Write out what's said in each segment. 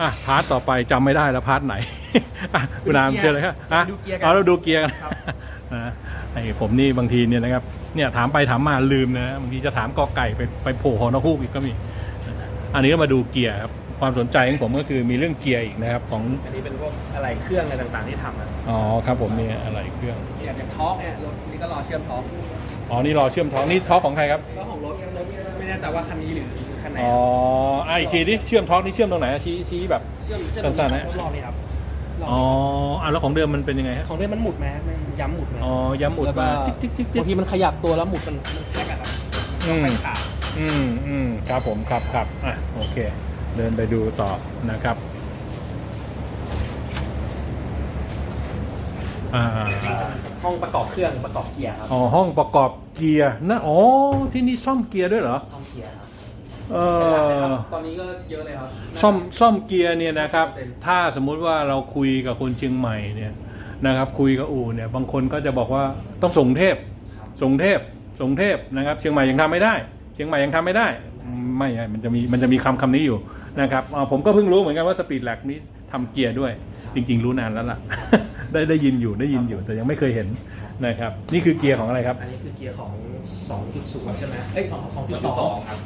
อะพาร์ทต่อไปจำไม่ได้แล้วพาร์ทไหนอะคุณนามเชิญเลยครับอะดูเกียร์กันเอาเราดูเกียร์กันครับนะไอ้ผมนี่บางทีเนี่ยนะครับเนี่ยถามไปถามมาลืมนะบางทีจะถามกอไก่ไปไปโผล่หอนกฮูกอีกก็มี อันนี้ก็มาดูเกียร์ครับความสนใจของผมก็คือมีเรื่องเกียร์อีกนะครับของอันนี้เป็นพวกอะไรเครื่องอะไรต่างๆที่ทำอะอ๋อครับผมเนี่ยอะไรเครื่องอย่างอย่างท็อกเนี่ยรถนี่ก็รอเชื่อมท็อกอ๋อนี่รอเชื่อมท้องนี่ท้องของใครครับก็ของรถรถไม่แน่ใจว่าคันนี้หรือ คันไหนอ๋ออะอีกทีดิเชื่อมท้องนี่เชื่อมตรงไหนอะชี้ชี้แบบ เชื่อมเชื่อมสั้นๆนะรถรอบนี้ครับรอบอ๋ออะแล้วของเดิมมันเป็นยังไงฮะของเดิมมันหมุดไหมมันย้ำหมุดไหมอ๋อย้ำหมุดแล้วก็มาจิ๊กจิ๊กจิ๊กจิ๊บากงทีมันขยับตัวแล้วหมุดมันมันแทรกอะครับอืมมันขาดอืมอืมครับผมครับครับอะโอเค เดินไปดูต่อนะครับ อ่าห้องประกอบเครื่องประกอบเกียร์ครับอ๋อห้องประกอบเกียร์นะอ๋อที่นี่ซ่อมเกียร์ด้วยเหรอ ห้องเกียร์ครับ เอเป็นหลักเลยคอรับตอนนี้ก็เยอะเลยครับ ซ่อมซ่อมเกียร์เนี่ยนะครับ90%ถ้าสมมุติว่าเราคุยกับคนเชียงใหม่เนี่ยนะครับ คุยกับอู่เนี่ยบางคนก็จะบอกว่าต้องส่งเทพครับส่งเทพส่งเทพนะครับ เชียงใหม่ยังทำไม่ได้ เชียงใหม่ยังทำไม่ได้อืมไม่ใช่มันจะมีมันจะมีคำคำนี้อยู่นะครับอ่าผมก็เพิ่งรู้เหมือนกันว่าสปีดแลกนี้ทำเกียร์ด้วย จริง ๆ รู้นานแล้วล่ะ ได้ได้ยินอยู่ได้ยินอยู่แต่ยังไม่เคยเห็นนะครับ นี่คือเกียร์ของอะไรครับ อันนี้คือเกียร์ของ 2.0 ใช่ไหมเอ้ย2 2.2 ครับ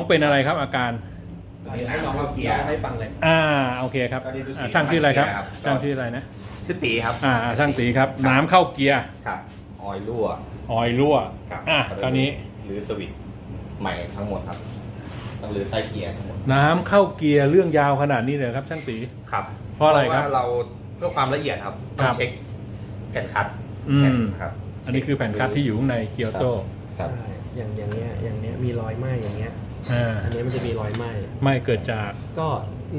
2.2 เป็นอะไรครับอาการเดี๋ยวให้ลองเกียร์ ให้ฟังเลย อ่าโอเคครับก็ได้ดูสีอ่าช่างชื่ออะไรครับครับช่างชื่ออะไรนะชื่อตีครับ อ่าช่างตีครับน้ำเข้าเกียร์ครับออยรั่ว ออยรั่วครับอะคราวนี้หรือสวิตช์ใหม่ทั้งหมดครับต้องรื้อไส้เกียร์ทั้งหมดน้ำเข้าเกียร์เรื่องยาวขนาดนี้เลยครับ ช่างตี ครับเพราะอะไรครับ ว่าเราเพื่อความละเอียดครับคต้รัอบงเช็คแผ่นคัดอืม แผ่นครับ อันนี้คือแผ่นคัดที่อยู่ข้างในเกียวโตครับ ใช่อย่างอย่างเนี้ยอย่างเนี้ยมีรอยไหม้อย่างเงี้ย อ่าอันนี้มันจะมีรอยไหม้ไม่เกิดจาก ก็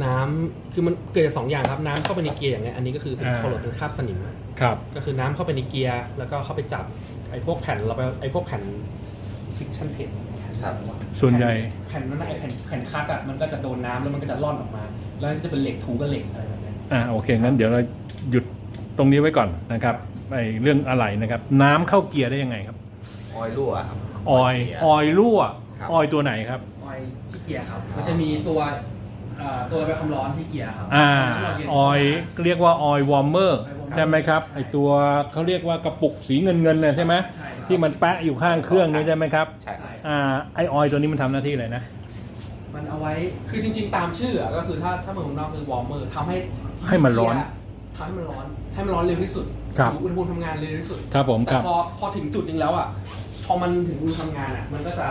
น้ำคือมันเกิดจากสองอย่างครับน้ำเข้าไปในเกียร์อย่างเงี้ยอันนี้ก็คือเป็นอ่าคลอเป็นคราบสนิมอะครับ ก็คือน้ำเข้าไปในเกียร์แล้วก็เข้าไปจับไอ้พวกแผ่นเราไปไอ้พวกแผ่นฟิกชั่นเพจครับ ส่วนใหญ่ แผ่นนั้นน่ะไอ้แผ่นแผ่นคัดอะมันก็จะโดนน้ำแล้วมันก็จะร่อนออกมา แล้วก็จะเป็นเหล็กถูกับเหล็กอะไรแบบเนี้ย อ่าโอเคงั้นเดี๋ยวเราหยุดตรงนี้ไว้ก่อนนะครับ ไอเรื่องอะไรนะครับ น้ำเข้าเกียร์ได้ยังไงครับออยรั่วครับ ออยเกีร์ออยรั่วครับ ออยตัวไหนครับ ออยที่เกียร์ครับ มันจะมีตัวเอ่อตัวระบายความร้อนที่เกียร์ครับอ่าน้ำหล่เย็นออยเรียกว่าออยวอร์มเมอร์ Oil warmer ใช่ไหมครับไอตัวเขาเรียกว่ากระปุกสีเงินเงินเนี่ยใช่ไหมใช่ครับที่มันแปะอยู่ข้างเครื่องนี้ใช่ไหมครับใช่ครับอ่าไอออยตัวนี้มันทำหน้าที่อะไรนะ มันเอาไว้ คือจริงๆ ตามชื่ออะก็คือถ้าถ้าเมืองนอกคือวอร์มเมอร์ทำให้ให้มันร้อน ทำให้มันร้อน ให้มันร้อนเร็วที่สุดครับอุณหภูมิทำงานเร็วที่สุดครับผมคแต่รับ พอพอถึงจุดหนึงแล้วอะพอมันถึงอุณหภูมิทำงานอะ มันก็จะ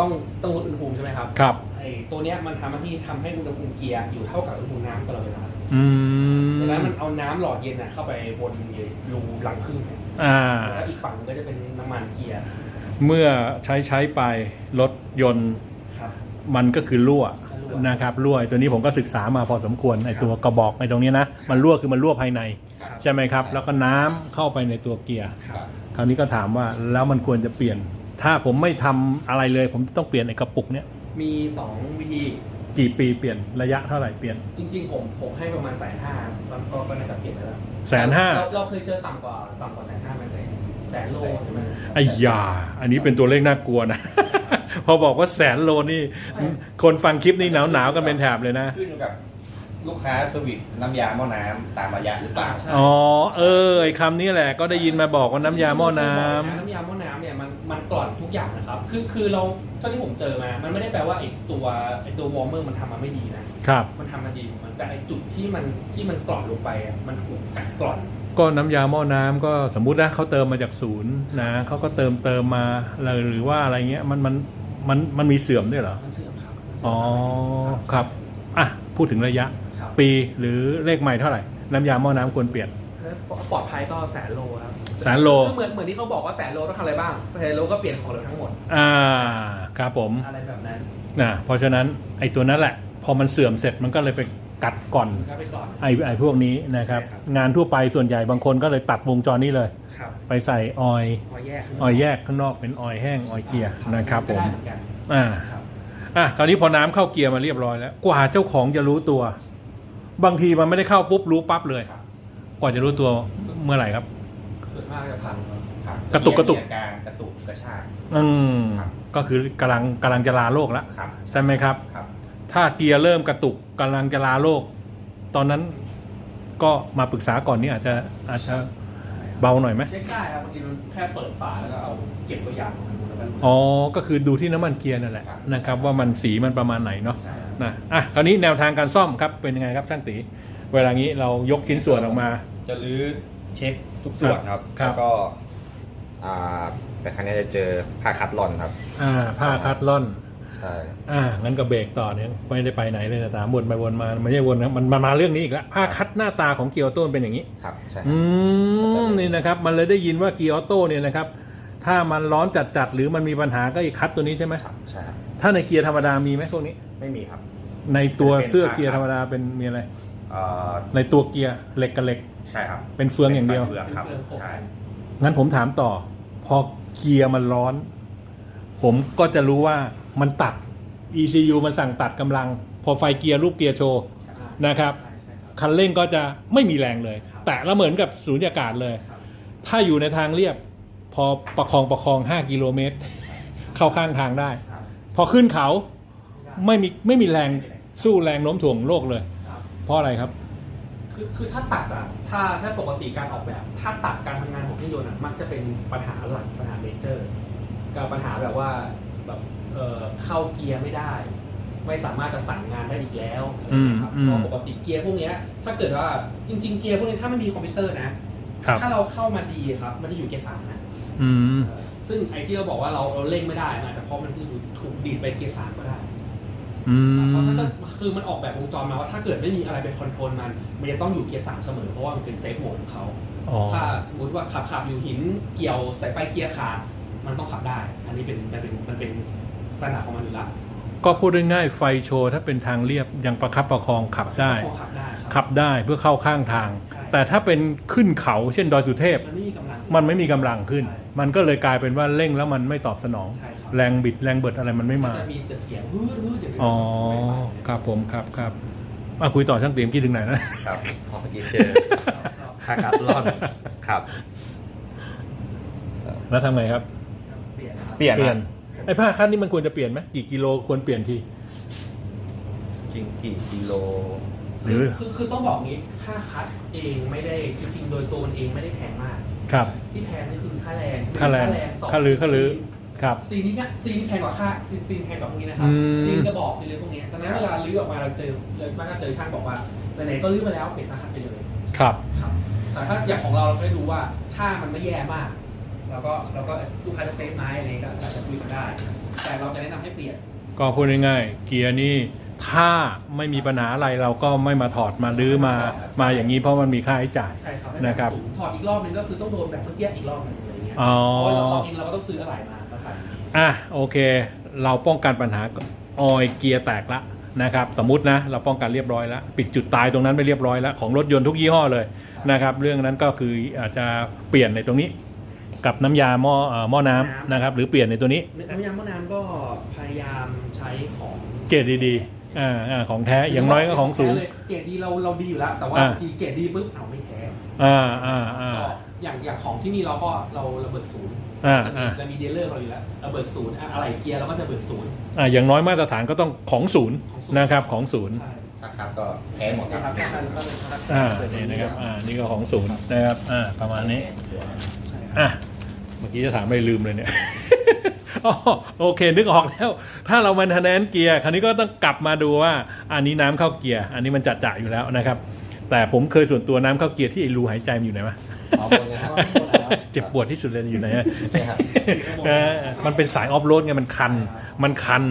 ต้องต้องลดอุณหภูมิใช่ไหมครับครับ ไอ้ตัวเนี้ยมันทำหน้าที่ทำให้อุณหภูมิเกียร์อยู่เท่ากับอุณหภูมิน้ำตลอดเวลาอืมดังนั้นมันเอาน้ำหล่อเย็นอะเข้าไปบนรูหลังครึ่งเนี่ยอ่า แล้วอีกฝั่งนึงก็จะเป็นน้ำมันเกียร์เมื่อใช้ใช้ไปรถยนต์ครับ มันก็คือรั่วรั่ว นะครับรั่วไอ้ตัวนี้ผมก็ศึกษามาพอสมควรไอตัวกระบอกไอตรงนี้นะมันรั่วคือมันรั่วภายในครับใช่ไหมครับ แล้วก็น้ำเข้าไปในตัวเกียร์ครับ คราวนี้ก็ถามว่าแล้วมันควรจะเปลี่ยน ถ้าผมไม่ทำอะไรเลย ผมต้องเปลี่ยนไอ้กระปุกเนี้ยมีสองวิธี กี่ปีเปลี่ยนระยะเท่าไหร่เปลี่ยน จริง ๆ ผมผมให้ประมาณแสนห้ามันก็ก็น่าจะเปลี่ยนแล้วแสนห้าเราเราเคยเจอต่ำกว่าต่ำกว่าแสนห้าไหมเลยแสนโลใช่ไหมไอ้ยา อันนี้เป็นตัวเลขน่ากลัวนะ พอบอกว่าแสนโลนี่ คนฟังคลิปนี้หนาวหนาวๆกันเป็นแถบเลยนะ ขึ้นอยู่กับลูกค้าสวิตช์น้ำยาหม้อน้ำตามระยะหรือเปล่าใช่อ๋อ เออไอ้คำนี้แหละก็ได้ยินมาบอกว่าน้ำยาหม้อน้ำ น้ำยาหม้อน้ำเนี่ยมันมันกร่อนทุกอย่างนะครับ คือคือเราเท่าที่ผมเจอมา มันไม่ได้แปลว่าไอ้ตัวไอ้ตัววอร์มเมอร์มันทำมาไม่ดีนะ ครับ มันทำมาดีของมันแต่ไอ้จุดที่มันที่มันกร่อนลงไปอะมันถูกกัดกร่อน ก็น้ำยาหม้อน้ำก็สมมุตินะเขาเติมมาจากศูนย์นะเขาก็เติมเติมมาหรือว่าอะไรเงี้ยมันมัน มันมันมีเสื่อมด้วยเหรอมันเสื่อมครับอ๋อครับอะพูดถึงระยะ ครับปีหรือเลขใหม่เท่าไหร่ น้ำยาหม้อน้ำควรเปลี่ยน ปลอดภัยก็แสนโลครับแสนโล คือเหมือนเหมือนที่เขาบอกว่าแสนโลต้องทำอะไรบ้างแสนโลก็เปลี่ยนของเหลวทั้งหมดอ่าครับผมอะไรแบบนั้นนะเพราะฉะนั้นไอ้ตัวนั้นแหละ พอมันเสื่อมเสร็จมันก็เลยไปกัดก่อนก็ไปก่อน ไอ้ไอ้พวกนี้นะครับ ใช่ครับ งานทั่วไปส่วนใหญ่บางคนก็เลยตัดวงจรนี้เลย ครับ ไปใส่ออยล์พอแยกออยล์แยกข้างนอกเป็นออยล์แห้งออยล์เกียร์นะครับผมก็ได้เหมือนกันอ่าครับอะคราวนี้พอน้ำเข้าเกียร์มาเรียบร้อยแล้ว กว่าเจ้าของจะรู้ตัว บางทีมันไม่ได้เข้าปุ๊บรู้ปั๊บเลยครับกว่าจะรู้ตัวเมื่อไหร่ครับส่วนมากจะพันครับครับกระตุกกระตุกมีอาการกระตุกกระชากอืมครับก็คือกำลังกำลังจะลาโลกแล้วครับใช่ไหมครับครับถถ้าเกียร์เริ่มกระตุกกำลังจะลาโลก ตอนนั้นก็มาปรึกษาก่อนนี่อาจจะอาจจะ เบาหน่อยไหมเช็คได้ครับบางทีมันแค่เปิดฝาแล้วก็เอาเก็บตัวอย่างของมันแล้วก็อ๋อ ก็คือดูที่น้ำมันเกียร์นั่นแหละนะครับว่ามันสีมันประมาณไหนเนาะ ใช่ครับนะอะคราวนี้แนวทางการซ่อมครับเป็นยังไงครับช่างตี เวลางี้เรายกชิ้นส่วนออกมา จะรื้อเช็คทุกส่วนครับ ครับ แล้วก็อ่าแต่ครั้งนี้จะเจอผ้าคัดลอนครับ อ่าผ้าคัดล่อน ใช่อ่างั้นก็เบรกต่อเนี่ยไม่ได้ไปไหนเลยนะตามวนไปวนมาไม่ใช่วนนะมันมันมาเรื่องนี้อีกแล้วผ้าคัดหน้าตาของเกียร์ออโต้เป็นอย่างนี้ ครับใช่คอืรับมนี่นะครับมันเลยได้ยินว่าเกียร์ออโต้เนี่ยนะครับถ้ามันร้อนจัดๆหรือมันมีปัญหาก็อีกคัดตัวนี้ใช่ไหมครับใช่ครับถ้าในเกียร์ธรรมดามีไหมพวกนี้ ไม่มีครับ ในตัวเป็นเสื้อผ้าเกียร์ธรรมดาเป็นมีอะไร เอ่อในตัวเกียร์เหล็กกับเหล็ก ใช่ครับเป็นเฟืองอย่างเดียว ป็นไฟเฟืองครับเป็นเฟืองใช่งั้นผมถามต่อ พอเกียร์มันร้อน ผมก็จะรู้ว่า มันตัด ECU มันสั่งตัดกำลัง พอไฟเกียร์รูปเกียร์โชว์อ่านะครับ ใช่ใช่ครับ คันเร่งก็จะไม่มีแรงเลย ครับ แต่ละเหมือนกับสูญญากาศเลย ครับถ้าอยู่ในทางเรียบ พอประคองประคอง 5 กิโลเมตร เข้าข้างทางได้ ครับพอขึ้นเขาไม่มีไม่มีแรงสู้แรงโน้มถ่วงโลกเลย ครับเพราะอะไรครับ คือคือถ้าตัดอะถ้าถ้าปกติการออกแบบ ถ้าตัดการทำงานของเครื่องยนต์อะมักจะเป็นปัญหาหลักปัญหาเมเจอร์กับปัญหาแบบว่าแบบ เอ่อเข้าเกียร์ไม่ได้ ไม่สามารถจะสั่งงานได้อีกแล้วอะไรอย่างเงี้ยครับอืมเพอืมราะปกติเกียร์พวกเนี้ยถ้าเกิดว่าจริง ๆ เกียร์พวกนี้ถ้าไม่มีคอมพิวเตอร์นะครับถ้าเราเข้ามาดีครับ มันจะอยู่เกียร์สามนะอืมเออซึ่งไอ้ที่เราบอกว่าเราเราเร่งไม่ได้มันอาจจะเพราะมันคือถูกดีดไปเกียร์สามก็ได้อืเพราะมถ้าเกิดคือมันออกแบบวงจรมาว่าถ้าเกิดไม่มีอะไรไปคอนโทรลมัน มันจะต้องอยู่เกียร์สามเสมอเพราะว่ามันเป็นเซฟโหมดของเขาอ๋อถ้าสมมติว่าขับขับอยู่หินเกี่ยวสายไฟเกียร์ขาดมันต้องขับได้ อันนี้เป็นมันเป็นมันเป็น สแตนดาร์ดของมันอยู่แล้วก็พูดง่ายๆไฟโชว์ถ้าเป็นทางเรียบยังประคับประคองขับได้ พอขับได้ครับขับได้เพื่อเข้าข้างทาง ใช่แต่ถ้าเป็นขึ้นเขาเช่นดอยสุเทพ มันไม่มีกำลัง มันไม่มีกำลังขึ้น ใช่มันก็เลยกลายเป็นว่าเร่งแล้วมันไม่ตอบสนอง ใช่ครับ แรงบิดแรงเบิดอะไรมันไม่มา จะมีแต่เสียงวืดวืดอย่างนี้อ๋อไม่ไปครับผมครับครับมาคุยต่อช่างเตรียมคิดถึงไหนนะ ครับพอเมื่อกี้เจอชอบผ้าคัดลอนครับ แล้วทำไงครับ เปลี่ยนครับ เปลี่ยนเปลี่ยนนะ ไอ้ผ้าคันนี่มันควรจะเปลี่ยนไหมกี่กิโลควรเปลี่ยนที จริงกี่กิโล หรือคือคือต้องบอกงี้ค่าคัดเองไม่ได้จริงๆโดยตัวมันเองไม่ได้แพงมาก ครับ ที่แพงนี่คือค่าแรงค่าแรงสองค่าลือค่าลือ ครับ ซีนนี้เนี่ยซีนนี้แพงกว่าค่าซีนซีนแพงกว่าพวกนี้นะครัอืม ซีนกระบอกซีนอะไรพวกนี้ดังนั้นเวลาลื้อออกมาเราเจอเลยมากก็เจอช่างบอกว่าไหนๆก็ลื้อมาแล้วเปลี่ยนค่าคัดไปเลยครับ ครับแต่ถ้าอย่างของเราเราก็ดูว่าถ้ามันไม่แย่มาก เราก็เราก็ลูกค้าจะเซฟไหมอะไรก็อาจจะคุยกันได้ แต่เราจะแนะนำให้เปลี่ยน ก็พูดง่ายๆเกียร์นี่ถ้าไม่มีปัญหาอะไรเราก็ไม่มาถอดมาลื้อมามาอย่างนี้เพราะมันมีค่าใช้จ่ายใช่ครับนะครับสูงถอดอีกรอบนึงก็คือต้องโดนแบบเมื่อกี้อีกรอบนึงอะไรเงี้ยอ๋อเพราะว่าเราเราเองเราก็ต้องซื้ออะไรมามาใส่อะโอเค เราป้องกันปัญหาออยเกียร์แตกละนะครับสมมตินะเราป้องกันเรียบร้อยแล้ว ปิดจุดตายตรงนั้นไปเรียบร้อยแล้วของรถยนต์ทุกยี่ห้อเลยนะครับเรื่องนั้นก็คืออาจจะเปลี่ยนในตรงนี้ กับน้ำยาหม้อเอ่อหม้อน้ำนะครับ หรือเปลี่ยนในตัวนี้ น้ำยาหม้อน้ำก็พยายามใช้ของเกรดดีๆอ่าอ่าของแท้อย่างน้อยก็ของสูงเลยเกรดดีเราเราดีอยู่แล้ว แต่ว่าอ่าบางทีเกรดดีปุ๊บเอาไม่แท้อ่าอ่าอ่าก็อย่างอย่างของที่นี่เราก็เราเราเบิกศูนย์อ่าจะมีอ่าเรามีเดลเลอร์เราอยู่แล้วเราเบิกศูนย์อะอะไรเกียร์เราก็จะเบิกศูนย์ อ่าอย่างน้อยมาตรฐานก็ต้องของศูนย์ของศูนย์ นะครับของศูนย์ ใช่ผ้าคัดก็แท้หมดนะคครัรับบก็เป็นก็เป็น อ่านี่นะครับ อ่า นี่ก็ของศูนย์นะครับ อ่า ประมาณนี้ใช่ อะเมื่อกี้จะถามไม่ลืมเลยเนี่ย อ๋อโอเค นึกออกแล้ว ถ้าเรามันทนแนนเกียร์คราวนี้ก็ต้องกลับมาดูว่า อันนี้น้ำเข้าเกียร์ อันนี้มันจัดจ่าอยู่แล้วนะครับ แต่ผมเคยส่วนตัวน้ำเข้าเกียร์ที่ไอ้รูหายใจมันอยู่ไหนวะอ๋อบนนะครับเจ็บปวดที่สุดเลยอยู่ไหนอะใช่ครับเออมันเป็นสายออฟโรดไงมันคัน มันคัน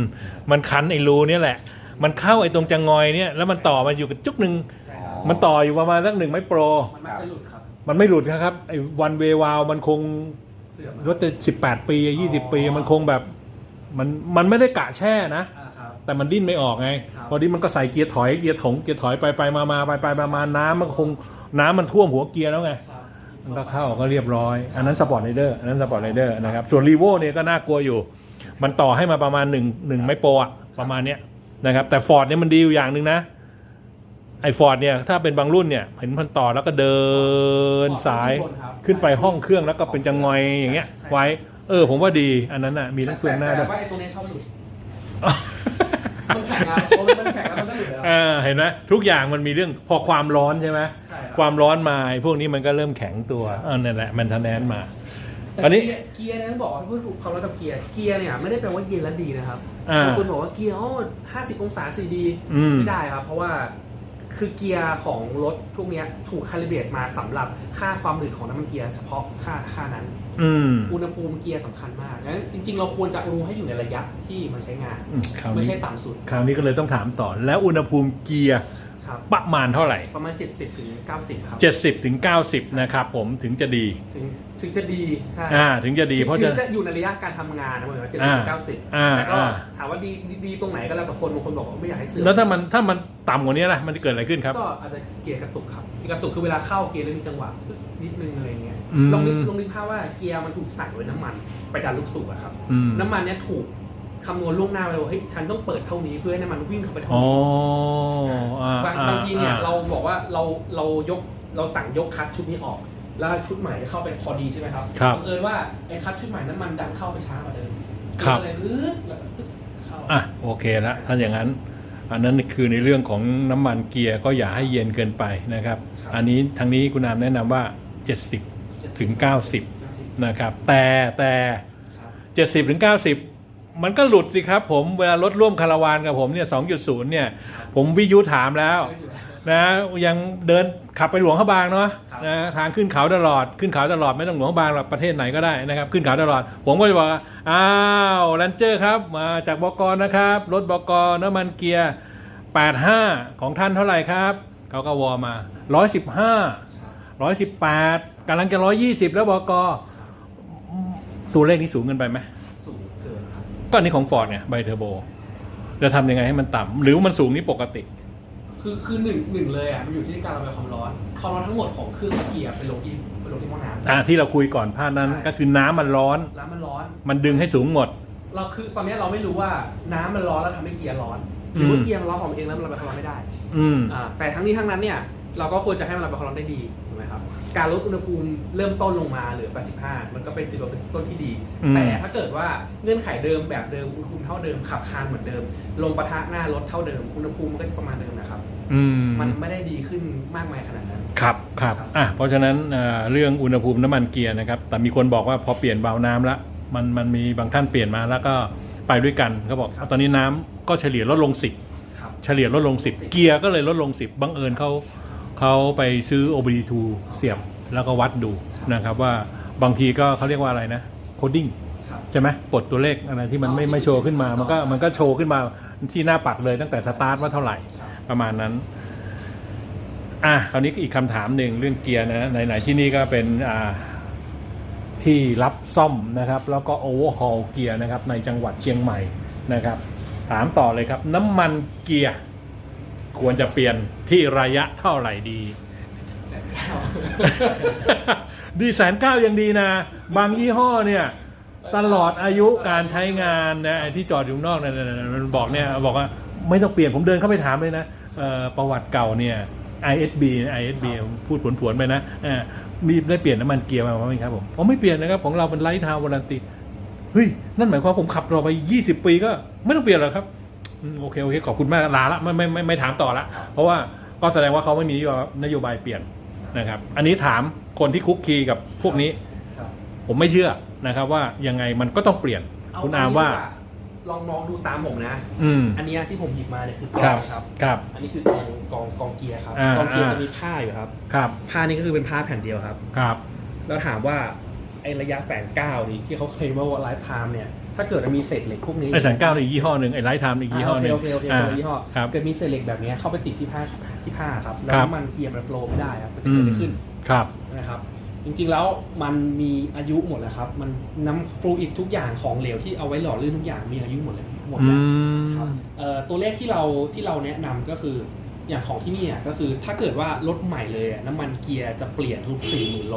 มันคันไอ้รูเนี่ยแหละ มันเข้าไอ้ตรงจังงอยเนี่ยแล้วมันต่อมาอยู่กับจุกหนึ่งใช่ครับมันต่ออยู่ประมาณสักหนึ่งไม้โปร มันมักจะหลุดครับมันไม่หลุดนะครับไอ้วันเววาวมันคงเสื่อมรถจะสิบแปดปียี่สิบปีมันคงแบบมันมันไม่ได้กะแช่นะอ่าครับแต่มันดิ้นไม่ออกไงครับพอดีมันก็ใส่เกียร์ถอยเกียร์ถงเกียร์ถอยไปไปมามาไปไปมามาน้ำมันคงน้ำมันท่วมหัวเกียร์แล้วไงครับมันก็เข้าก็เรียบร้อย อันนั้นสปอร์ตไรเดอร์อันนั้นสปอร์ตไรเดอร์นะครับส่วนรีโวเนี่ยก็น่ากลัวอยู่ มันต่อให้มาประมาณหนึ่งหนึ่งไม่โปรอะประมาณเนี้ยนะครับแต่ฟอร์ดเนี่ยมันดีอยู่อย่างหนึ่งนะ ไอ้ฟอร์ดเนี่ยถ้าเป็นบางรุ่นเนี่ยเห็นมันต่อแล้วก็เดินสายขึ้นไปห้องเครื่องแล้วก็เป็นจังงอยอย่างเงี้ย ไว้ เออ ผมว่าดีอันนั้นน่ะมีทั้งเฟืองหน้าด้วยแต่ว่าไอ้ตัวนี้ชอบหลุด มันแข็งอะพอมันแข็งแล้วมันก็หลุดแล้วเออเห็นไหมทุกอย่างมันมีเรื่องพอความร้อนใช่ไหมใช่ครับความร้อนมาไอ้พวกนี้มันก็เริ่มแข็งตัวเออนั่นแหละมันทะแนนมา แต่อันนี้ เกียร์เกียร์นะบอกว่าพูดถูกความร้อนกับเกียร์ เกียร์เนี่ยไม่ได้แปลว่าเย็นและดีนะครับอ่า บางคนบอกว่าเกียร์อ๋อห้าสิบองศาสีดีอืม ไม่ได้ครับ เพราะว่า คือเกียร์ของรถพวกเนี้ยถูกคาลิเบรตมาสำหรับค่าความหนืดของน้ำมันเกียร์เฉพาะค่าค่านั้นอืมอุณหภูมิเกียร์สำคัญมากงั้นจริง ๆ เราควรจะรู้ให้อยู่ในระยะที่มันใช้งานอืมคราวไม่นี้ใช่ต่ำสุด คราวนี้ก็เลยต้องถามต่อ แล้วอุณหภูมิเกียร์ ครับประมาณเท่าไหร่ ประมาณ 70ถึง90 ครับ 70ถึง90 นะครับผมถึงจะดี ถึงถึงจะดีใช่อ่าถึงจะดีเพราะถึจะงจะอยู่ในระยะการทำงานนะเหมือนว่าเจ็ดอ่าสิบเก้าสิบอ่าแต่ก็อ่า ถามว่าดีดีดีตรงไหนก็แล้วแต่คนบางคนบอกว่าไม่อยากให้เสื่อมแล้วถ้ามันถ้ามันต่ำกว่านี้ล่ะมันจะเกิดอะไรขึ้นครับ ก็อาจจะเกียร์กระตุกครับเกียร์กระตุกคือเวลาเข้าเกียร์แล้วมีจังหวะปึ๊กนิดนึงอะไรเงี้ยอืม ลองนึกลองนึกภาพว่าเกียร์มันถูกใส่ไว้น้ำมันไปดันลูกสูบอะครับ อืม น้ำมันเนี้ยถูก คำนวณล่วงหน้าไว้ว่าเฮ้ยฉันต้องเปิดเท่านี้เพื่อให้น้ำมันวิ่งเข้าไปเท่าอ๋อนี้อ่าบางอ่บางทีเนี่ยอ่เราบอกว่าเราเรายกเราสั่งยกคัดชุดนี้ออก แล้วชุดใหม่จะเข้าไปพอดีใช่ไหมครับครับบังเอิญว่าไอ้คัดชุดใหม่นั้นมันดันเข้าไปช้ากว่าเดิมครับก็เลยรืดแล้วก็ตึ๊กเข้าอะโอเคละถ้าอย่างนั้น อันนั้นคือในเรื่องของน้ำมันเกียร์ก็อย่าให้เย็นเกินไปนะครับครับอันนี้ทางนี้คุณนามแนะนำว่า 70 ถึง 90 นะครับ แต่แต่ครับ70 ถึง 90 มันก็หลุดสิครับผมเวลารถร่วมคาราวานกับผมเนี่ย2.0เนี่ย ผมวิทยุถามแล้วนะยังเดินขับไปหลวงพระบางเนาะครับนะทางขึ้นเขาตลอดขึ้นเขาตลอดไม่ต้องหลวงพระบางหรอกประเทศไหนก็ได้นะครับ ขึ้นเขาตลอด ผมก็จะบอกว่าอ้าวแลนเจอร์ครับมาจากบกนะครับรถบกน้ำมันเกียร์85 ของท่านเท่าไหร่ครับเขาก็วอมา 115 118กำลังจะ 120 แล้วบกตัวเลขนี้สูงเกินไปไหมสูงเกินครับ ก็อันนี้ของฟอร์ดไงไบเทอร์โบ จะทำยังไงให้มันต่ำหรือมันสูงนี่ปกติ คือคือหนึ่งหนึ่งเลยอะมันอยู่ที่การระบายความร้อนความร้อนทั้งหมดของเครื่องเกียร์ไปลงที่ไปลงที่หม้อน้ำ อ่าที่เราคุยก่อนภาคนั้นใช่ ก็คือน้ำมันร้อน แล้วมันร้อน มันดึงให้สูงหมด เราคือตอนนี้เราไม่รู้ว่าน้ำมันร้อนแล้วทำให้เกียร์ร้อน หรือว่าอืม เกียร์มันร้อนของมันเองแล้วมันระบายความร้อนไม่ได้ อืม อ่าแต่ทั้งนี้ทั้งนั้นเนี่ย เราก็ควรจะให้มันระบายความร้อนได้ดีถูกไหมครับ การลดอุณหภูมิเริ่มต้นลงมาเหลือ 85 มันก็เป็นจุดเริ่มต้นที่ดี อืม แต่ถ้าเกิดว่าเงื่อนไขเดิมแบบเดิมอุณหภูมิเท่าเดิมขับคานเหมือนเดิม ลงปะทะหน้ารถเท่าเดิมอุณหภูมิมันก็จะประมาณเดิมนะครับ อืม มันไม่ได้ดีขึ้นมากมายขนาดนั้น ครับครับครับอะเพราะฉะนั้นเอ่อเรื่องอุณหภูมิน้ำมันเกียร์นะครับ แต่มีคนบอกว่าพอเปลี่ยนวาล์วน้ำแล้วมันมันมีบางท่านเปลี่ยนมาแล้วก็ไปด้วยกันเขาบอกตอนนี้น้ำก็เฉลี่ยลดลงสิบครับ เฉลี่ยลดลงสิบเกียร์ก็เลยลดลงสิบบังเอิญเขา เขาไปซื้อ OBD2 เสียบแล้วก็วัดดูนะครับว่าบางทีก็เขาเรียกว่าอะไรนะโคดิ้งครับใช่ไหมปลดตัวเลขอะไรที่มันไม่อ๋อไม่โชว์ขึ้นมา มันก็อ๋อมันก็โชว์ขึ้นมาที่หน้าปัดเลยตั้งแต่สตาร์ทว่าเท่าไหร่ครับประมาณนั้น อะคราวนี้อีกคำถามหนึ่งเรื่องเกียร์นะไหนๆที่นี่ก็เป็นอ่าที่รับซ่อมนะครับ แล้วก็โอเวอร์ฮอลเกียร์นะครับในจังหวัดเชียงใหม่นะครับ ถามต่อเลยครับ น้ำมันเกียร์ ควรจะเปลี่ยนที่ระยะเท่าไหร่ดีแสนเก้าดีแสนเก้ายังดีนะ บางยี่ห้อเนี่ย ตลอดอายุการใช้งานนะไอ้ที่จอดอยู่ข้างนอกเนี่ยมันบอกเนี่ยบอกว่าไม่ต้องเปลี่ยนผมเดินเข้าไปถามเลยนะเอ่อประวัติเก่าเนี่ย ISB ISB พูดผวนๆไปนะเอ่อมีได้เปลี่ยนน้ำมันเกียร์มาไหมครับผมผมไม่เปลี่ยนนะครับของเราเป็นไลท์ทาวน์วารันตีเฮ้ยนั่นหมายความว่าผมขับรอไป 20 ปีก็ไม่ต้องเปลี่ยนหรอกครับอืม โอเคโอเคขอบคุณมากลาละไม่ไม่ไม่ไม่ถามต่อละเพราะว่าก็แสดงว่าเขาไม่มีนโยบายเปลี่ยนนะครับ อันนี้ถามคนที่คุกคีกับพวกนี้ครับผมไม่เชื่อนะครับ ว่ายังไงมันก็ต้องเปลี่ยนเคุณอามว่าเดีกลองมองดูตามผมนะ อืมอันเนี้ยที่ผมหยิบมาเนี่ยคือกอครับงครับครับ อันนี้คือกองกองกองเกียร์ครับอ่ากองเกียร์อ่าจะมีผ้าอยู่ครับ ครับผ้านี้ก็คือเป็นผ้าแผ่นเดียวครับ ครับ แล้วถามว่าไอ้ระยะแสนเก้านี่ที่เขาเคลมว่าไลฟ์ไทม์เนี่ย ถ้าเกิดมันมีเศษเหล็กพวกนี้ไอ้แสนเก้าอีกยี่ห้อหนึ่งไอ้ไลท์ไทม์อีกยี่ห้อหนึ่งโอเคโอเคโอเคคนละยี่ห้อครับเกิดมีเศษเหล็กแบบเนี้ยเข้าไปติดที่ผ้าที่ผ้าครับแล้วครับน้ำมันเกียร์มันโฟลว์ไม่ได้ครับมันจะอืเกิดมไม่ขึ้นครับนะครับจริงๆแล้วมันมีอายุหมดแล้วครับ มันน้ำฟลูอิดทุกอย่างของเหลวที่เอาไว้หล่อลื่นทุกอย่างมีอายุหมดเลยหมดอืแล้วมครับเอ่อตัวเลขที่เราที่เราแนะนำก็คืออย่างของที่นี่อะก็คือถ้าเกิดว่ารถใหม่เลยอะน้ำมันเกียร์จะเปลี่ยนทุก4 0,000โล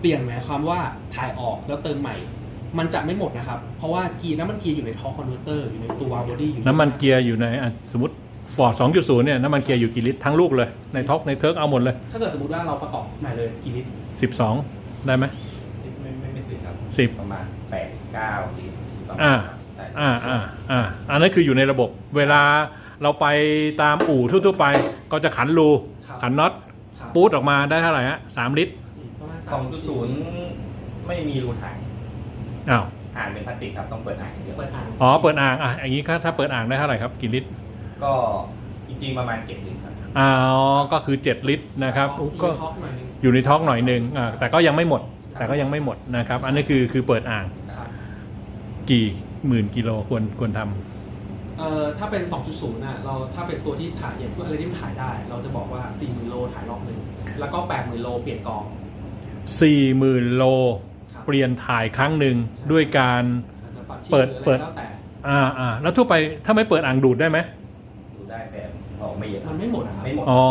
เปลี่ยนหมายความว่าถ่ายออกแล้วเติมใหม่ มันจะไม่หมดนะครับ เพราะว่าเกียร์น้ำมันเกียร์อยู่ในทอร์คอนเวอร์เตอร์อยู่ในตัวบอดี้อยู่น้ำมันเกียร์อยู่ในอะสมมติฟอร์ด2.0เนี่ยน้ำมันเกียร์อยู่กี่ลิตรทั้งลูกเลยในท็อกในเทิร์กเอาหมดเลย ถ้าเกิดสมมติว่าเราประกอบใหม่เลยกี่ลิตร12ได้ไหมไม่ไม่ไม่ถึงครับสิบประมาณแปดเก้าลิตรต่ออ่าช่อ่าอ่าอ่าอันนั้นคืออยู่ในระบบเวลาเราไปตามอู่ทั่วๆไปก็จะขันรูครับขันน็อตครับปูดออกมาได้เท่าไหร่ฮะสามลิตรประมาณสองจุดศูนย์ไม่มีรูถ่าย อ้าวอ่านเป็นพลาสติกครับต้องเปิดอ่านอย่างเดียวเปิดอ่างอ๋อเปิดอ่างอะอย่างนี้ถ้าเปิดอ่างได้เท่าไหร่ครับกี่ลิตรก็จริงๆประมาณเจ็ดลิตรครับอ๋อก็คือ 7 ลิตรนะครับก็ก็ท็อปหน่อยนึงอยู่ในท้องหน่อยหนึ่งอ่าแต่ก็ยังไม่หมด แต่ก็ยังไม่หมดนะครับ อันนี้คือคือเปิดอ่างครับกี่หมื่นกิโลควรควรทเอ่อถ้าเป็น 2.0น่ะเราถ้าเป็นตัวที่ถ่ายอย่างพวกอะไรที่มันถ่ายได้ เราจะบอกว่า 4,000โลถ่ายรอบหนึ่งแล้วก็ 80,000โลเปลี่ยนกองำสี่หมื่นโลครับ เปลี่ยนถ่ายครั้งหนึ่งด้วยการอาจจะฝักชีเปิดหรืออะไรเปิดแล้วแต่อ่าอ่าแล้วทั่วไปถ้าไม่เปิดอ่างดูดได้ไหมดูได้แต่ออกไม่เยอะมันไม่หมดอะครับไม่หมดอ๋อ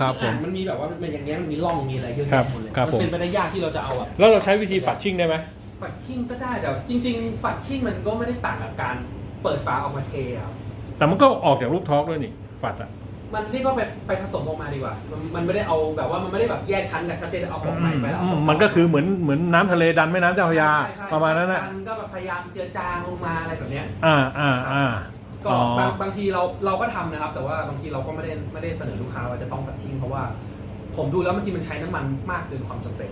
ครับผอ่างมมันมีแบบว่ามันอย่างเงี้ยมันมีร่องมีอะไรเยอะครัแยะบหมดเลยครับมัผมเป็นไปได้ยากที่เราจะเอาแบบแล้วเราใช้วิธีฝัดชิ่งได้ไหมฝัดชิ่งก็ได้แต่จริง ๆ ฝัดชิ่งมันก็ไม่ได้ต่างกับการเปิดฝาออกมาเทครับแต่มันก็ออกจากลูกท้อกด้วยนี่ฝัดอะ มันเรียกว่าไปไปผสมออกมาดีกว่า มันมันไม่ได้เอาแบบว่ามันไม่ได้แบบแยกชั้นกับชัดเจนเอาของใหม่ไปแล้วอืเอามของมันก็คือเหมือนเหมือนน้ำทะเลดันแม่น้ำเจ้าพระยา ใช่ใช่ประมาณนั้นนะมันก็แบบพยายามเจือจางลงมาอะไรแบบเนี้ย อ่าอ่าอ่า ก็อ๋อ บางบางทีเราเราก็ทำนะครับ แต่ว่าบางทีเราก็ไม่ได้ไม่ได้เสนอลูกค้าว่าจะต้องฝัดชิ่งเพราะว่า ผมดูแล้วบางทีมันใช้น้ำมันมากเกินความจำเป็น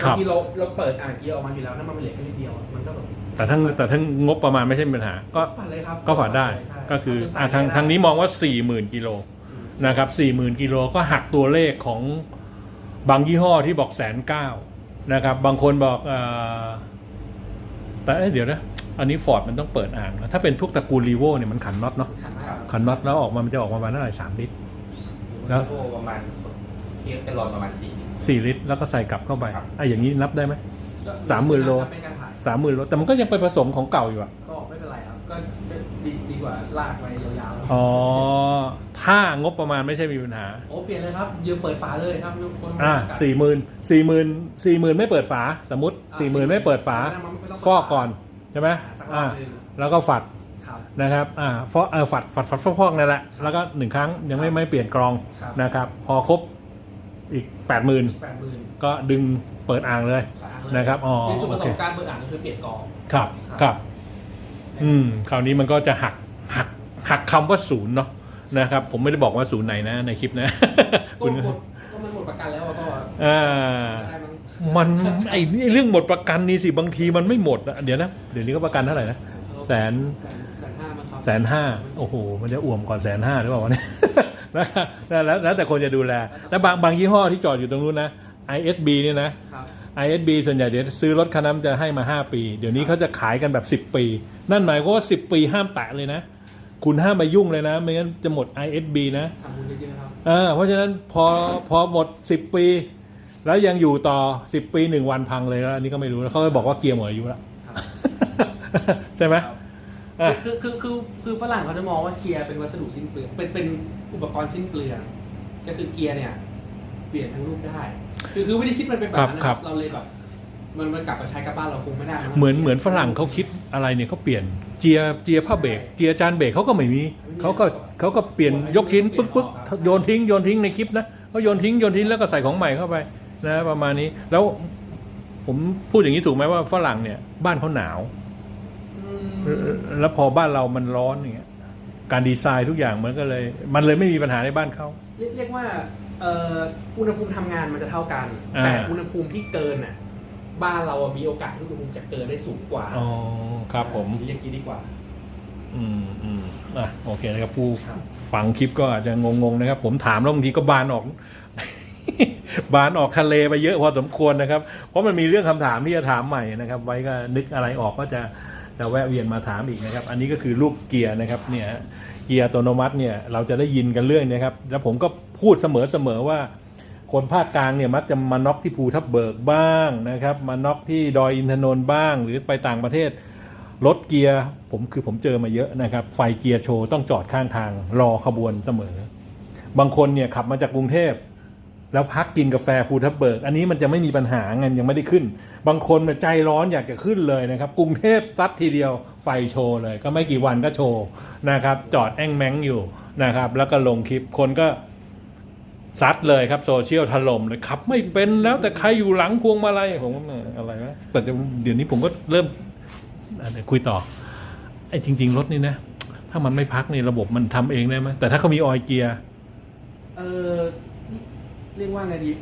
ครับบางทีเราเราเปิดอ่างเกียร์ออกมาอยู่แล้วน้ำมันมันเหลือแค่นิดเดียวอะมันก็แบบแต่ทั้งแต่ทั้งงบประมาณไม่ใช่ปัญหา ก็ฝัดเลยครับก็ฝัดได้ ใช่ก็คือจะใส่อ่าทางได้ทางนี้มองว่า 4 0,000กิโลอืม นะครับ4 0,000กิโลก็หักตัวเลขของบางยี่ห้อที่บอกแสนเก้านะครับ บางคนบอกเออแต่เอ้ยเดี๋ยวนะ อันนี้ฟอร์ดมันต้องเปิดอ่างนะถ้าเป็นพวกตระกูลรีโวเนี่ยมันขันน็อตเนาะขัดได้ครับขันน็อตแล้วออกมามันจะออกมาประมาณเท่าไหร่สามลิตรแล้แล้ววประมาณเทียบกันรอนประมาณสี่ลิตรสี่ลิตร แล้วก็ใส่กลับเข้าไปครับไอ้อย่างนี้นับได้ไหมก็สามหมื่นโลเป็นการถ่ายสามหมื่นโลแต่มันก็ยังไปผสมของเก่าอยู่อะก็ไม่เป็นไรครับก็ดีดีกว่าลากไปยาวๆ อ๋อ ถ้างบประมาณไม่ใช่มีปัญหา โอ้เปลี่ยนเลยครับยืมเปิดฝาเลยครับทุกคนอ่าสี่หมื่นสี่หมื่นสี่หมื่นไม่เปิดฝาสมมติสี่หมื่นไม่เปิดฝาฟอกก่อนใช่ไหมสักรออ่าบหนึงแล้วก็ฝัดครับนะครับ อ่าฟอกเออฝัดฝัดฝัดฟอกฟอกนั่นแหละ แล้วก็หนึ่งครั้งยังไม่ไม่เปลี่ยนกรองครับนะครับ พอครบอีกแปดหมื่นแปดหมื่นก็ดึงเปิดอ่างเลยนะครับอ๋อเป็นจุดประสงโอค์เคการเปิดอ่านก็คือเปลี่ยนกองครับครับครับ อืมคราวนี้มันก็จะหักหัก หักคำว่าศูนย์เนาะนะครับ ผมไม่ได้บอกว่าศูนย์ไหนนะในคลิปนะ ก็คุณหมดก็มันหมดประกันแล้วอะก็อ่า ได้มั้งมันไอ้นี่เรื่องหมดประกันนี่สิบางทีมันไม่หมดอะเดี๋ยวนะ เดี๋ยวนี้ก็ประกันเท่าไหร่นะแสน แสนห้ามั้งครับแสนห้าโอ้โห มันจะอ่วมก่อนแสนห้าหรือเปล่าวะเนี่ย นะครับแล้วแล้วแต่คนจะดูแล แล้วบางบางยี่ห้อที่จอดอยู่ตรงนู้นนะ ISB เนี่ยนะ ครับ ISB ส่วนใหญ่เดี๋ยวซื้อรถคันนั้นจะให้มา 5 ปี เดี๋ยวนี้เขาจะขายกันแบบ 10 ปี นั่นหมายความว่า 10 ปีห้ามแตะเลยนะ คุณห้ามมายุ่งเลยนะ ไม่งั้นจะหมด ISB นะทำบุญเยอะๆครับเออเพราะฉะนั้นพอพอหมด 10 ปี แล้วยังอยู่ต่อ 10 ปี 1 วันพังเลยแล้วอันนี้ก็ไม่รู้แล้วเขาก็บอกว่าเกียร์หมดอายุแล้วครับใช่ไหมอะคือคือคือคือฝรั่งเขาจะมองว่าเกียร์เป็นวัสดุสิ้นเปลืองเป็นเป็นอุปกรณ์สิ้นเปลืองก็คือเกียร์เนี่ย เปลี่ยนทั้งรูปได้ คือคือวิธีคิดมันเป็นแบบนั้นนะครับเราเลยแบบ มันมันกลับมาใช้กับบ้านเราคงไม่ได้ะเหมือนเหมือนฝรั่งเขาคิดอะไรเนี่ยเขาเปลี่ยนเจียเจียผ้าเบรกเจียจานเบรกเขาก็ไม่มีเขาก็เขาก็เปลี่ยนยกชิ้นปึ๊กปึ๊กโยนทิ้งโยนทิ้งในคลิปนะเขาโยนทิ้งโยนทิ้งแล้วก็ใส่ของใหม่เข้าไปนะประมาณนี้แล้วผมพูดอย่างนี้ถูกไหมว่าฝรั่งเนี่ยบ้านเขาหนาวอืมเออแล้วพอบ้านเรามันร้อนอย่างเงี้ยการดีไซน์ทุกอย่างมันก็เลย มันเลยไม่มีปัญหาในบ้านเขาเรียกเรียกว่าเอ่ออุณหภูมิทำงานมันจะเท่ากันอ่าแต่อุณหภูมิที่เกินน่ะ บ้านเราอะมีโอกาสที่อุณหภูมิจะเกินได้สูงกว่าอ๋อครับผมเรียกนี้ดีกว่า อืมอืมอะโอเคนะครับผู้ครับฟังคลิปก็อาจจะงงๆนะครับ ผมถามแล้วบางทีก็บานออก บานออกทะเลไปเยอะพอสมควรนะครับ เพราะมันมีเรื่องคำถามที่จะถามใหม่นะครับ ไว้ก็นึกอะไรออกก็จะจะแวะเวียนมาถามอีกนะครับ อันนี้ก็คือลูกเกียร์นะครับ เนี่ยเกียร์อัตโนมัติเนี่ยเราจะได้ยินกันเรื่องเนี้ครับแล้วผมก็พูดเสมอๆว่า คนภาคกลางเนี่ยมักจะมาน็อกที่ภูทับเบิกบ้างนะครับ มาน็อกที่ดอยอินทนนท์บ้าง หรือไปต่างประเทศรถเกียร์ผมคือผมเจอมาเยอะนะครับ ไฟเกียร์โชว์ต้องจอดข้างทางรอขบวนเสมอ บางคนเนี่ยขับมาจากกรุงเทพ แล้วพักกินกาแฟภูทับเบิก อันนี้มันจะไม่มีปัญหาไงยังไม่ได้ขึ้น บางคนใจร้อนอยากจะขึ้นเลยนะครับ กรุงเทพซัดทีเดียวไฟโชว์เลย ก็ไม่กี่วันก็โชว์นะครับ จอดแอ่งแมงอยู่นะครับ แล้วก็ลงคลิปคนก็ ซัดเลยครับโซเชียลถล่มเลยขับไม่เป็นแล้วแต่ใครอยู่หลังพวงมาลัยผมว่าแหม่อะไรวะแต่เดี๋ยวนี้ผมก็เริ่มอะเดี๋ยวคุยต่อไอ้จริง ๆ รถนี่นะ ถ้ามันไม่พักนี่ระบบมันทำเองได้ไหมแต่ถ้าเขามีออยเกียร์เออเรียกว่าไงดี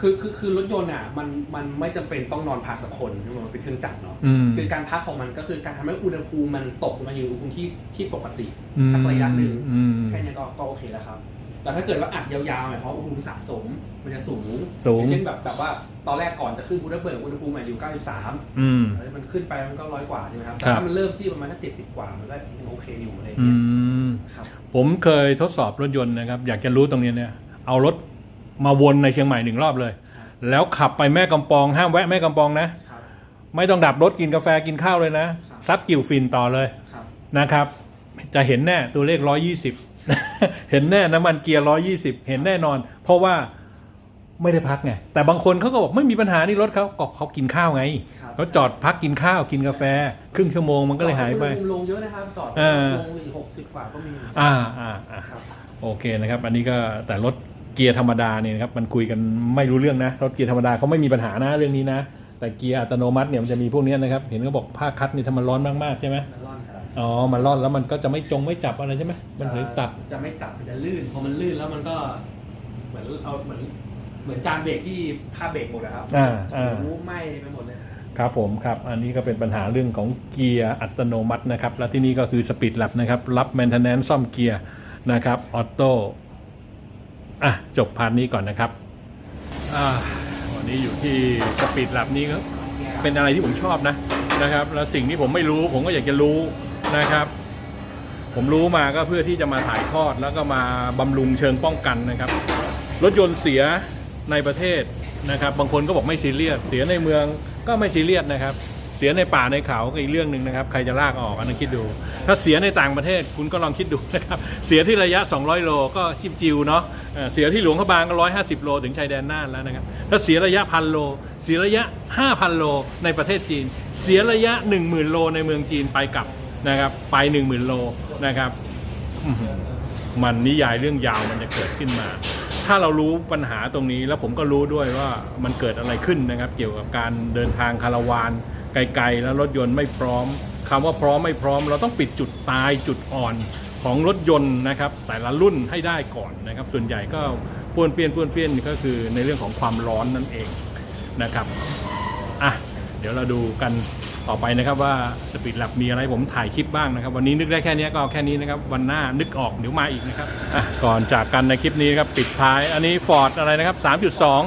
คือคือคือรถยนต์อะมันมันไม่จำเป็นต้องนอนพักกับคนใช่ไหมมันเป็นเครื่องจักรเนาะอืมคือการพักของมันก็คือการทำให้อุณหภูมิมันตกมาอยู่อุณหภูมิที่ที่ปกติอืมสักระยะหนึ่งอืมแค่นี้ก็ก็โอเคแล้วครับ แต่ถ้าเกิดว่าอัดยาวๆหมายความว่าอุณหภูมิสะสมมันจะสูงสูง อย่างเช่นแบบแบบว่าตอนแรกก่อนจะขึ้นบูดาเบิร์กอุณหภูมิอะอยู่ 93 อืม เอ้ยมันขึ้นไปมันก็ร้อยกว่าใช่ไหมครับ แต่ครับ ถ้ามันเริ่มที่ประมาณถ้า70กว่ามันก็ยังโอเคอยู่อะไรอย่างอืเงี้ยม ครับผมเคยทดสอบรถยนต์นะครับ อยากจะรู้ตรงนี้เนี่ย เอารถมาวนในเชียงใหม่หนึ่งรอบเลย แล้วขับไปแม่กำปอง ห้ามแวะแม่กำปองนะ ครับ ไม่ต้องดับรถกินกาแฟกินข้าวเลยนะ ครับ ซัดกิ่วฟินต่อเลยครับนะครับ จะเห็นแน่ตัวเลข 120 เห็นแน่น้ำมันเกียร์120เห็นแน่นอน เพราะว่าไม่ได้พักไงแต่บางคนเขาก็บอกไม่มีปัญหานี่รถเขาก็เขากินข้าวไงครับ เขาจอดพักกินข้าวกินกาแฟ ครึ่งชั่วโมงมันก็เลยหายไป จอดอุณหภูมิลงเยอะนะครับจอดอ่าลงอีก60กว่าก็มีอ่าอ่าอ่า ครับ โอเคนะครับ อันนี้ก็แต่รถเกียร์ธรรมดาเนี่ยนะครับมันคุยกันไม่รู้เรื่องนะรถเกียร์ธรรมดาเขาไม่มีปัญหานะเรื่องนี้นะ แต่เกียร์อัตโนมัติเนี่ยมันจะมีพวกเนี้ยนะครับ เห็นเขาบอกผ้าคัดนี่ถ้ามันร้อนมากๆใช่ไหม มันร่อนครับ อ๋อ มันร้อนแล้วมันก็จะไม่จงไม่จับอะไรใช่ไหมมันถึงตัด จะไม่จับมันจะลื่นพอมันลื่นแล้วมันก็ เหมือนเอาเหมือนเหมือนจานเบรกที่ผ้าเบรกหมดนะครับอ่าอ่าหูไหม้ไปหมดเลยครับผมครับ อันนี้ก็เป็นปัญหาเรื่องของเกียร์อัตโนมัตินะครับ และที่นี่ก็คือสปีด a ับนะครับ รับ maintenance ซ่อมเกียร์นะครับ ออโต้ อะ จบพาร์ทนี้ก่อนนะครับ อ่า วันนี้อยู่ที่สปีด a ับนี้ก็เป็นอะไรที่ผมชอบนะนะครับ แล้วสิ่งที่ผมไม่รู้ผมก็อยากจะรู้ นะครับ ผมรู้มาก็เพื่อที่จะมาถ่ายทอดแล้วก็มาบำรุงเชิงป้องกันนะครับ รถยนต์เสียในประเทศนะครับ บางคนก็บอกไม่ซีเรียสเสียในเมืองก็ไม่ซีเรียสนะครับ เสียในป่าในเขาก็อีกเรื่องหนึ่งนะครับ ใครจะลากออกอันนั้นคิดดู ถ้าเสียในต่างประเทศคุณก็ลองคิดดูนะครับ เสียที่ระยะ 200 โลก็จิบจิวเนาะเอ่อเสียที่หลวงพระบางก็ 150 โล ถึงชายแดนน่านแล้วนะครับ ถ้าเสียระยะพันโล เสียระยะ 5,000 โลในประเทศจีน เสียระยะ 10,000 โลในเมืองจีนไปกลับ นะครับไป 10,000 โลนะครับมันนิยายเรื่องยาวมันจะเกิดขึ้นมา ถ้าเรารู้ปัญหาตรงนี้แล้วผมก็รู้ด้วยว่ามันเกิดอะไรขึ้นนะครับ เกี่ยวกับการเดินทางคาราวานไกลๆ แล้วรถยนต์ไม่พร้อมคำว่าพร้อมไม่พร้อม เราต้องปิดจุดตายจุดอ่อนของรถยนต์นะครับ แต่ละรุ่นให้ได้ก่อนนะครับ ส่วนใหญ่ก็ป้วนเปี้ยนป้วนเปี้ยนก็คือในเรื่องของความร้อนนั่นเองนะครับอะเดี๋ยวเราดูกัน ต่อไปนะครับว่าสปีด a ับมีอะไรผมถ่ายคลิปบ้างนะครับ วันนี้นึกได้แค่นี้ก็เอาแค่นี้นะครับ วันหน้านึกออกเดี๋ยวมาอีกนะครับอะก่อนจากกันในคลิปนี้ครับปิดท้ายอันนี้ฟอร์ดอะไรนะครับ 3.2สอง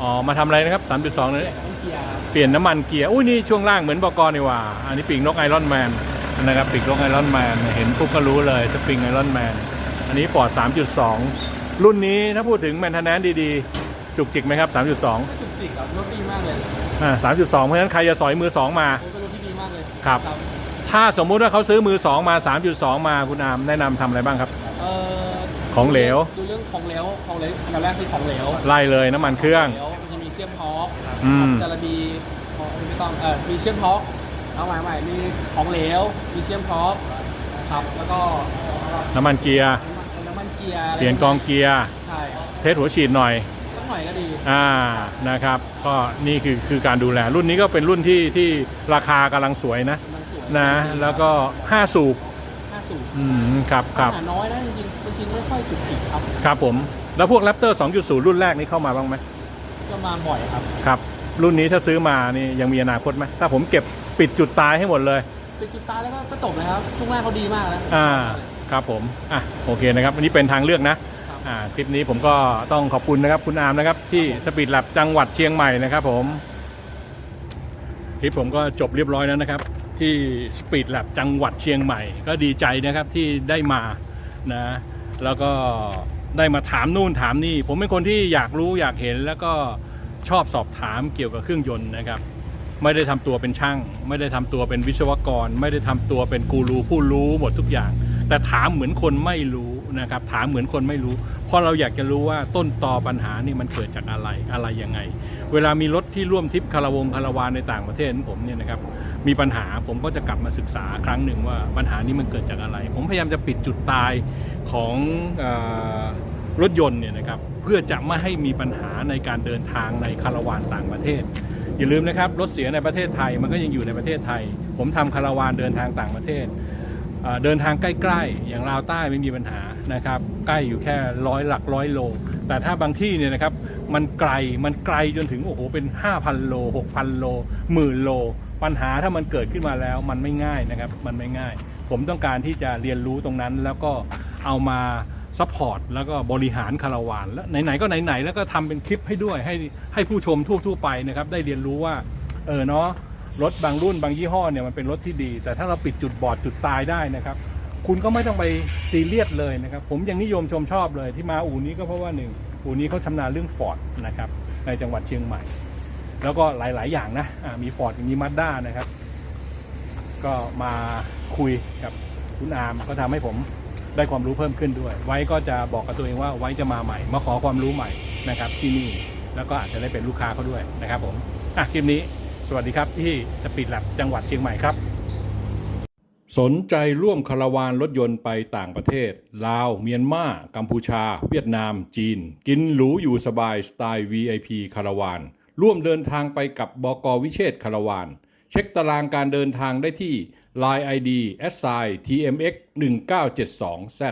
อ๋อมาทำอะไรนะครับ 3.2นี่ต้นเกียร์เปลี่ยนน้ำมันเกียร์อุ้ยนี่ช่วงล่างเหมือนบอกนี่หว่า อันนี้ปีกนกไอรอนแมนนะครับปีกนกไอรอนแมนเห็นปุ๊บก็รู้เลยสปริงไอรอนแมนอันนี้ฟอร์ด3.2 รุ่นนี้ถ้าพูดถึงแมนเทนแนนดีๆจุกจิกไหมครับ 3.2 จุกจิกครับรถดีมากเลย อ่า3.2เพราะฉะนั้นใครจะสอยมือ2มาโอ้เป็นรถที่ดีมากเลยครับ ถ้าสมมุติว่าเขาซื้อมือ2มา 3.2 มาคุณอามแนะนำทำอะไรบ้างครับ เอ่อของเหลวดูเรื่องของเหลวของเหลวอันดับแรกคือของเหลวไล่เลยน้ำมันเครื่องเหลวมันจะมีเชื่อมทอร์กอืมจะระดีไม่ต้องเออมีเชื่อมทอร์กเอาใหม่ใหม่มีของเหลวมีเชื่อมทอร์กครับแล้วก็น้ำมันเกียร์น้ำมันเกียร์เปลี่ยนกองเกียร์ใช่ เทสหัวฉีดหน่อยสัก หน่อยก็ดีอ่านะครับ ก็นี่คือคือการดูแล รุ่นนี้ก็เป็นรุ่นที่ที่ราคากำลังสวยนะมันสวยนะ แล้วก็5สูบห้าสูบอืมครับครับปัญหาน้อยนะจริงๆจริงๆไม่ค่อยจุกจิกครับ ครับผม แล้วพวก Raptor 2.0 รุ่นแรกนี่เข้ามาบ้างไหมก็มาบ่อยครับ ครับ รุ่นนี้ถ้าซื้อมานี่ยังมีอนาคตไหมถ้าผมเก็บปิดจุดตายให้หมดเลย เป็นจุดตายแล้วก็ก็จบเลยครับช่วงแรกเขาดีมากแล้วอ่าครับผมอะโอเคนะครับอันนี้เป็นทางเลือกนะ คลิปนี้ผมก็ต้องขอบคุณนะครับคุณอามนะครับ ที่สปีดแลบจังหวัดเชียงใหม่นะครับผมคลิปผมก็จบเรียบร้อยแล้วนะครับ ที่สปีดแลบจังหวัดเชียงใหม่ ก็ดีใจนะครับที่ได้มานะแล้วก็ได้มาถามนู่นถามนี่ ผมเป็นคนที่อยากรู้อยากเห็นแล้วก็ชอบสอบถามเกี่ยวกับเครื่องยนต์นะครับ ไม่ได้ทำตัวเป็นช่าง ไม่ได้ทำตัวเป็นวิศวกร ไม่ได้ทำตัวเป็นกูรูผู้รู้หมดทุกอย่าง แต่ถามเหมือนคนไม่รู้ นะครับถามเหมือนคนไม่รู้ เพราะเราอยากจะรู้ว่าต้นตอปัญหานี่มันเกิดจากอะไรอะไรยังไง เวลามีรถที่ร่วมทริปคาราวงคาราวานในต่างประเทศผมเนี่ยนะครับมีปัญหาผมก็จะกลับมาศึกษาครั้งหนึ่งว่าปัญหานี้มันเกิดจากอะไร ผมพยายามจะปิดจุดตายของอรถยนต์เนี่ยนะครับเพื่อจะไม่ให้มีปัญหาในการเดินทางในคาราวานต่างประเทศ อย่าลืมนะครับรถเสียในประเทศไทยมันก็ยังอยู่ในประเทศไทย ผมทำคาราวานเดินทางต่างประเทศ เดินทางใกล้ๆ อย่างลาวใต้ไม่มีปัญหานะครับ ใกล้อยู่แค่ร้อยหลักร้อยโล แต่ถ้าบางที่เนี่ยนะครับมันไกลมันไกลจนถึงโอ้โหเป็น 5,000 โล 6,000 โลหมื่นโล ปัญหาถ้ามันเกิดขึ้นมาแล้วมันไม่ง่ายนะครับมันไม่ง่าย ผมต้องการที่จะเรียนรู้ตรงนั้นแล้วก็เอามาซัพพอร์ตแล้วก็บริหารคาราวานแล้วไหนๆก็ไหนๆแล้วก็ทำเป็นคลิปให้ด้วยให้ให้ผู้ชมทั่วๆไปนะครับได้เรียนรู้ว่าเออเนาะ รถบางรุ่นบางยี่ห้อเนี่ยมันเป็นรถที่ดี แต่ถ้าเราปิดจุดบอดจุดตายได้นะครับ คุณก็ไม่ต้องไปซีเรียสเลยนะครับ ผมยังนิยมชมชอบเลยที่มาอู่นี้ก็เพราะว่าหนึ่งอู่นี้เขาชำนาญเรื่องฟอร์ดนะครับในจังหวัดเชียงใหม่ แล้วก็หลาย ๆ อย่างนะอ่ามีฟอร์ดมีมาด้านะครับ ก็มาคุยกับคุณอาร์มก็ทำให้ผมได้ความรู้เพิ่มขึ้นด้วย ไว้ก็จะบอกกับตัวเองว่าไว้จะมาใหม่ มาขอความรู้ใหม่นะครับที่นี่แล้วก็อาจจะได้เป็นลูกค้าเขาด้วยนะครับผมอะคลิปนี้ สวัสดีครับที่สปีดแลบจังหวัดเชียงใหม่ครับ สนใจร่วมคาราวานรถยนต์ไปต่างประเทศ ลาว เมียนมา กัมพูชา เวียดนาม จีน กินหรูอยู่สบายสไตล์ VIP คาราวาน ร่วมเดินทางไปกับบกวิเชษคาราวาน เช็คตารางการเดินทางได้ที่ Line ID s i tmx 1972 z